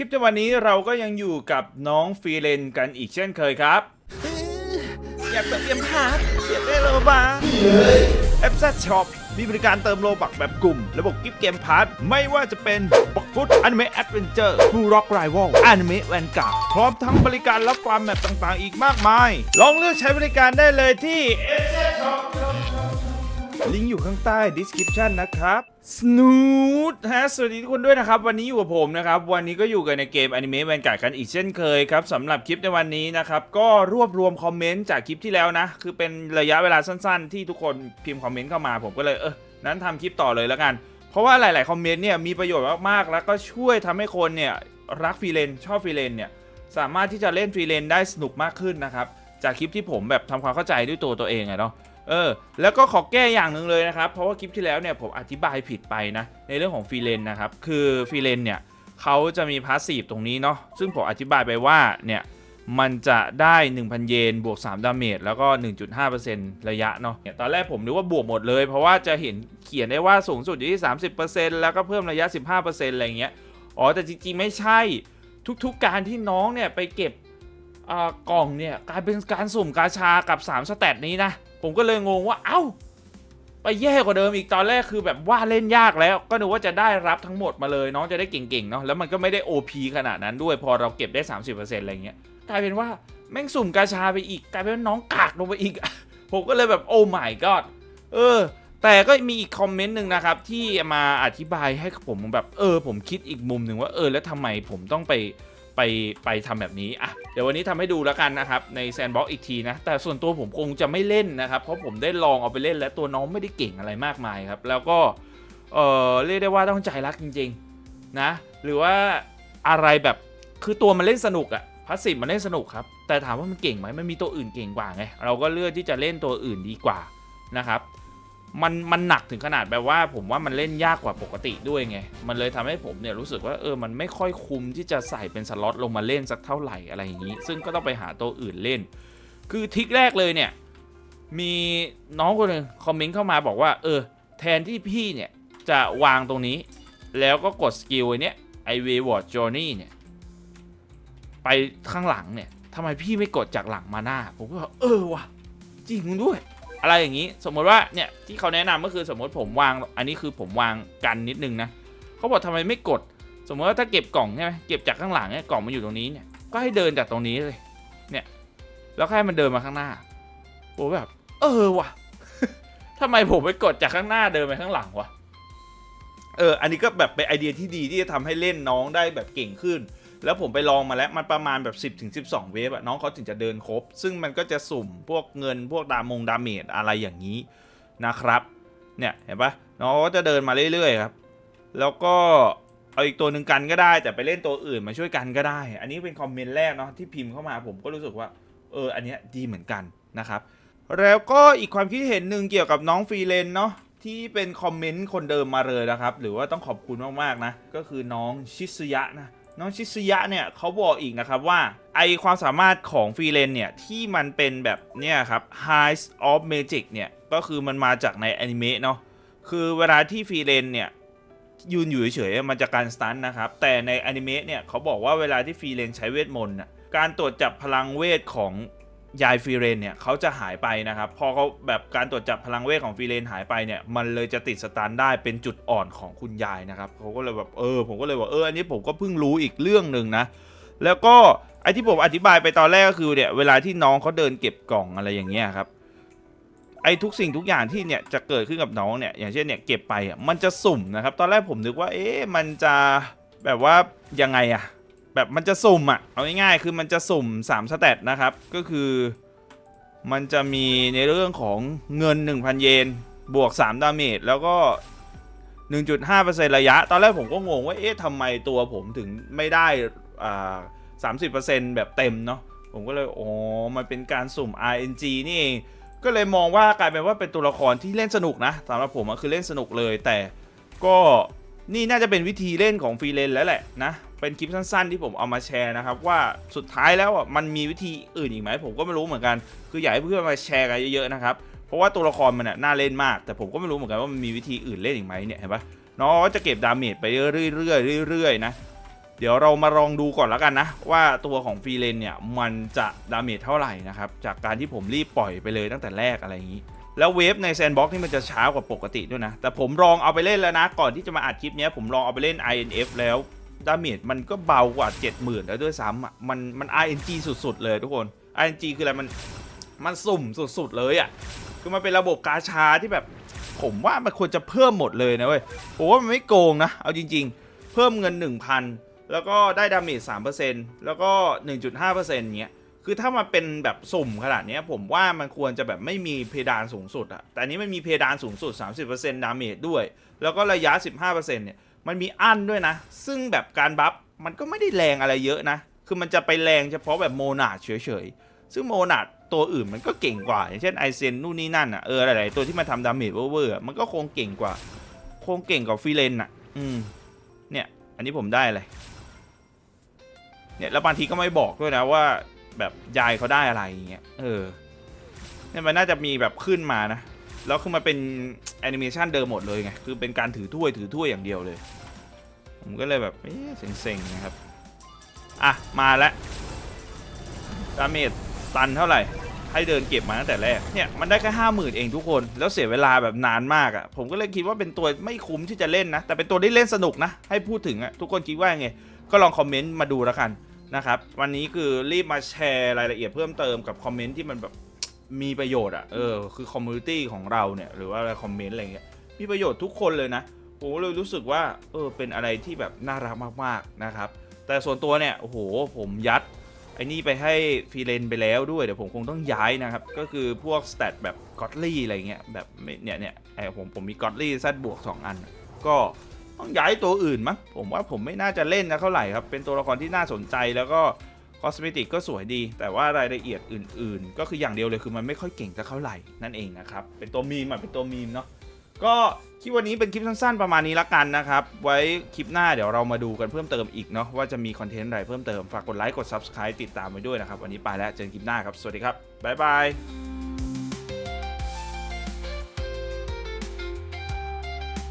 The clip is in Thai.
ลิปในวันนี้เราก็ยังอยู่กับน้องฟรีเลนกันอีกเช่นเคยครับ อยากเติมเอ็มพาร์ทอยากได้โลบาแอปซัช็อปมีบริการเติมโลบักแบบกลุ่ม ระบบกิฟต์เกมพาร์ทไม่ว่าจะเป็นบักฟุตอนิเมะแอดเวนเจอร์บูร็อกไรวอลอนิเมะแวนการ์ดพร้อมทั้งบริการรับฟามแมปต่างๆ อีกมากมาย ลองเลือกใช้บริการได้เลยที่ ลิงก์อยู่ข้างใต้ description นะครับสนูดฮะสวัสดีทุกคนด้วยนะครับ วันนี้อยู่กับผมนะครับ วันนี้ก็อยู่กันในเกมอนิเมะแวนการ์ดกันอีกเช่นเคยครับสำหรับคลิปในวันนี้นะครับ ก็รวบรวมคอมเมนต์จากคลิปที่แล้วนะ คือเป็นระยะเวลาสั้นๆ ที่ทุกคนพิมพ์คอมเมนต์เข้ามาผมก็เลยเออนั้นทำคลิปต่อเลยแล้วกัน เพราะว่าหลาย ๆ คอมเมนต์เนี่ยมีประโยชน์มากๆ แล้วก็ช่วยทำให้คนเนี่ยรักฟรีเลนชอบฟรีเลนเนี่ยสามารถที่จะเล่นฟรีเลนได้สนุกมากขึ้นนะครับจากคลิปที่ผมแบบทำความเข้าใจด้วยตัวตัวเองอะเนาะ เออแล้วก็ขอแก้อย่างหนึ่งเลยนะครับ เพราะว่าคลิปที่แล้วเนี่ยผมอธิบายผิดไปนะ ในเรื่องของฟรีเลนนะครับ คือฟรีเลนเนี่ยเขาจะมีพาสซีฟตรงนี้เนาะซึ่งผมอธิบายไปว่าเนี่ยมันจะได้ 1,000 เยนบวก 3 ดาเมจแล้วก็ 1.5%ระยะเนาะเนี่ยตอนแรกผมนึกว่าบวกหมดเลย เพราะว่าจะเห็นเขียนได้ว่าสูงสุดอยู่ที่ 30%แล้วก็เพิ่มระยะ 15%อะไรเงี้ยอ๋อแต่จริงๆ ไม่ใช่ทุกๆการที่น้องเนี่ยไปเก็บอ่ากล่องเนี่ยกลายเป็นการสุ่มกาชากับ 3สเตตนี้นะ ผมก็เลยงงว่าเอ้า ไปแย่กว่าเดิมอีกตอนแรกคือแบบว่าเล่นยากแล้ว ก็นึกว่าจะได้รับทั้งหมดมาเลยน้องจะได้เก่งๆเนาะแล้วมันก็ไม่ได้ OP ขนาดนั้นด้วยพอเราเก็บได้ 30%อะไรเงี้ยกลายเป็นว่าแม่งสุ่มกาชาไปอีกกลายเป็นว่าน้องกากลงไปอีก ผมก็เลยแบบโอ้ my god เออ แต่ก็มีอีกคอมเมนต์หนึ่งนะครับ ที่มาอธิบายให้ผมแบบเออ ผมคิดอีกมุมหนึ่งว่าเออแล้วทำไมผมต้องไป ไปไปทำแบบนี้อะเดี๋ยววันนี้ทำให้ดูแล้วกันนะครับในแซนบ็อกอีกทีนะ แต่ส่วนตัวผมคงจะไม่เล่นนะครับ เพราะผมได้ลองเอาไปเล่นแล้วตัวน้องไม่ได้เก่งอะไรมากมายครับ แล้วก็เออเรียกได้ว่าต้องใจรักจริงๆนะหรือว่าอะไรแบบคือตัวมันเล่นสนุกอะพาสซีฟมันเล่นสนุกครับแต่ถามว่ามันเก่งไหมมันมีตัวอื่นเก่งกว่าไงเราก็เลือกที่จะเล่นตัวอื่นดีกว่านะครับ มันมันหนักถึงขนาดแบบว่า ผมว่ามันเล่นยากกว่าปกติด้วยไง มันเลยทำให้ผมเนี่ยรู้สึกว่าเออ มันไม่ค่อยคุ้มที่จะใส่เป็นสล็อตลงมาเล่นสักเท่าไหร่อะไรอย่างนี้ ซึ่งก็ต้องไปหาตัวอื่นเล่น คือทิกแรกเลยเนี่ย มีน้องคนหนึ่งคอมเมนต์เข้ามาบอกว่า เออ แทนที่พี่เนี่ยจะวางตรงนี้ แล้วก็กดสกิลไอเนี้ยไอเววอร์ดจอร์นี่เนี่ยไปข้างหลังเนี่ยทำไมพี่ไม่กดจากหลังมาหน้า ผมก็บอกเออว่ะจริงด้วย อะไรอย่างนี้ สมมติว่าเนี่ยที่เขาแนะนำก็คือสมมติผมวาง อันนี้คือผมวางกันนิดนึงนะเขาบอกทำไมไม่กด สมมติว่าถ้าเก็บกล่องใช่ไหมเก็บจากข้างหลังเนี่ยกล่องมันอยู่ตรงนี้เนี่ยก็ให้เดินจากตรงนี้เลย เนี่ย แล้วให้มันเดินมาข้างหน้าผมแบบ เออว่ะทำไมผมไปกดจากข้างหน้าเดินไปข้างหลังวะเออ อันนี้ก็แบบเป็นไอเดียที่ดีที่จะทำให้เล่นน้องได้แบบเก่งขึ้น แล้วผมไปลองมาแล้วมันประมาณแบบ 10ถึงเวฟอะน้องเขาถึงจะเดินครบ ซึ่งมันก็จะสุ่มพวกเงินพวกดามงดาเมจอะไรอย่างนี้นะครับเนี่ยเห็นปะน้องก็จะเดินมาเรื่อยๆครับ แล้วก็เอาอีกตัวหนึ่งกันก็ได้ แต่ไปเล่นตัวอื่นมาช่วยกันก็ได้ อันนี้เป็นคอมเมนต์แรกเนาะที่พิมพ์เข้ามาผมก็รู้สึกว่าเอออันเนี้ยดีเหมือนกันนะครับแล้วก็อีกความคิดเห็นหนึ่งเกี่ยวกับน้องฟรีเลนเนาะที่เป็นคอมเมนต์คนเดิมมาเลยนะครับ หรือว่าต้องขอบคุณมากๆนะ ก็คือน้องชิซุยะนะ น้องชิซุยะเนี่ยเขาบอกอีกนะครับว่าไอความสามารถของฟรีเลนเนี่ยที่มันเป็นแบบเนี่ยครับ High of Magic เนี่ยก็คือมันมาจากในอนิเมะเนาะคือเวลาที่ฟรีเลนเนี่ยยืนอยู่เฉยๆมันจะการสตันนะครับ แต่ในอนิเมะเนี่ยเขาบอกว่าเวลาที่ฟรีเลนใช้เวทมนต์การตรวจจับพลังเวทของ ยายฟีเรนเนี่ยเขาจะหายไปนะครับ พอเขาแบบการตรวจจับพลังเวทของฟีเรนหายไปเนี่ย มันเลยจะติดสตันได้เป็นจุดอ่อนของคุณยายนะครับเขาก็เลยแบบเออ ผมก็เลยบอกเอออันนี้ผมก็เพิ่งรู้อีกเรื่องหนึ่งนะ แล้วก็ไอที่ผมอธิบายไปตอนแรกก็คือเนี่ยเวลาที่น้องเขาเดินเก็บกล่องอะไรอย่างเงี้ยครับไอทุกสิ่งทุกอย่างที่เนี่ยจะเกิดขึ้นกับน้องเนี่ยอย่างเช่นเนี่ยเก็บไปอะมันจะสุ่มนะครับ ตอนแรกผมนึกว่า เอ๊ะมันจะแบบว่ายังไงอะ แบบมันจะสุ่มอะเอาง่ายๆคือมันจะสุ่ม3สเตตนะครับก็คือมันจะมีในเรื่องของเงิน 1,000 เยน บวก 3 ดาเมจแล้วก็ 1.5%ระยะ ตอนแรกผมก็งงว่า เอ๊ะทำไมตัวผมถึงไม่ได้อ่า30%แบบเต็มเนาะผมก็เลย อ๋อ มันเป็นการสุ่ม RNG นี่เอง ก็เลยมองว่ากลายเป็นว่าเป็นตัวละครที่เล่นสนุกนะสำหรับผมอะคือเล่นสนุกเลยแต่ก็ นี่น่าจะเป็นวิธีเล่นของฟรีเลนแล้วแหละนะ เป็นคลิปสั้นๆที่ผมเอามาแชร์นะครับ ว่าสุดท้ายแล้วมันมีวิธีอื่นอีกไหมผมก็ไม่รู้เหมือนกัน คืออยากให้เพื่อนมาแชร์กันเยอะๆนะครับ เพราะว่าตัวละครมันน่ะน่าเล่นมาก แต่ผมก็ไม่รู้เหมือนกันว่ามันมีวิธีอื่นเล่นอีกไหมเนี่ยเห็นปะน้องก็จะเก็บดาเมจไปเรื่อยๆเรื่อยๆนะเดี๋ยวเรามาลองดูก่อนแล้วกันนะ ว่าตัวของฟรีเลนเนี่ยมันจะดาเมจเท่าไหร่นะครับจากการที่ผมรีบปล่อยไปเลยตั้งแต่แรกอะไรอย่างนี้ แล้วเวฟในแซนบ็อกนี่มันจะช้ากว่าปกติด้วยนะ แต่ผมลองเอาไปเล่นแล้วนะ ก่อนที่จะมาอัดคลิปนี้ผมลองเอาไปเล่น INF แล้วดาเมจมันก็เบากว่า 70,000 แล้วด้วยซ้ำอะมันมัน RNG สุดๆ เลยทุกคน RNG คืออะไรมันมันสุ่มสุดๆ เลยอะคือมันเป็นระบบกาชาที่แบบ ผมว่ามันควรจะเพิ่มหมดเลยนะเว้ยผมว่ามันไม่โกงนะ เอาจริง ๆ เพิ่มเงิน 1,000 แล้วก็ได้ดาเมจ3%แล้วก็ 1.5%เงี้ย คือถ้ามันเป็นแบบสุ่มขนาดนี้ผมว่ามันควรจะแบบไม่มีเพดานสูงสุดอะแต่นี้มันมีเพดานสูงสุด 30%ดาเมจด้วย แล้วก็ระยะ 15%เนี่ยมันมีอั้นด้วยนะ ซึ่งแบบการบัฟมันก็ไม่ได้แรงอะไรเยอะนะ คือมันจะไปแรงเฉพาะแบบโมนาดเฉยๆ ซึ่งโมนาดตัวอื่นมันก็เก่งกว่า อย่างเช่นไอเซนนู่นนี่นั่นอะเออหลายๆตัวที่มันทำดาเมจเวอร์มันก็คงเก่งกว่า คงเก่งกว่าฟรีเลนอะอืมเนี่ย อันนี้ผมได้เลยเนี่ยแล้วบางทีก็ไม่บอกด้วยนะว่า แบบยายเขาได้อะไรอย่างเงี้ยเออเนี่ยมันน่าจะมีแบบขึ้นมานะ แล้วคือมันเป็นแอนิเมชันเดิมหมดเลยไง คือเป็นการถือถ้วยถือถ้วยอย่างเดียวเลย ผมก็เลยแบบเอ๊ะเซ็งๆนะครับ อะ มาแล้วดาเมจตันเท่าไหร่ ให้เดินเก็บมาตั้งแต่แรก เนี่ย มันได้แค่ห้าหมื่นเองทุกคน แล้วเสียเวลาแบบนานมากอะ่ะ ผมก็เลยคิดว่าเป็นตัวไม่คุ้มที่จะเล่นนะ แต่เป็นตัวที่เล่นสนุกนะ ให้พูดถึงอะ่ะ ทุกคนคิดว่าไง ก็ลองคอมเมนต์มาดูแล้วกัน นะครับ วันนี้คือรีบมาแชร์รายละเอียดเพิ่มเติมกับคอมเมนต์ที่มันแบบมีประโยชน์อะ่ะเออคือคอมมูนิตี้ของเราเนี่ยหรือว่าอะไรคอมเมนต์อะไรเงี้ยมีประโยชน์ทุกคนเลยนะผมเลยรู้สึกว่าเออเป็นอะไรที่แบบน่ารักมากๆนะครับ แต่ส่วนตัวเนี่ยโอ้โหผมยัดไอ้นี่ไปให้ฟีเลนไปแล้วด้วยเดี๋ยวผมคงต้องย้ายนะครับ ก็คือพวกสเตตแบบกอตลี่อะไรเงี้ยแบบเนี่ยเนี่ยไอผมผมมีกอตลี่ซัดบวก 2 อัน ก็ ต้องย้ายตัวอื่นมั้งผมว่าผมไม่น่าจะเล่นนะเท่าไหร่ครับ เป็นตัวละครที่น่าสนใจแล้วก็คอสเมติกก็สวยดี แต่ว่ารายละเอียดอื่น ๆ ก็คืออย่างเดียวเลยคือมันไม่ค่อยเก่งสักเท่าไหร่นั่นเองนะครับ เป็นตัวมีมอะเป็นตัวมีมเนาะก็คลิปวันนี้เป็นคลิปสั้นๆประมาณนี้ละกันนะครับ ไว้คลิปหน้าเดี๋ยวเรามาดูกันเพิ่มเติมอีกเนาะว่าจะมีคอนเทนต์อะไรเพิ่มเติมฝากกดไลค์กด Subscribe ติดตามไว้ด้วยนะครับ วันนี้ไปแล้วเจอกันคลิปหน้าครับ สวัสดีครับบ๊ายบาย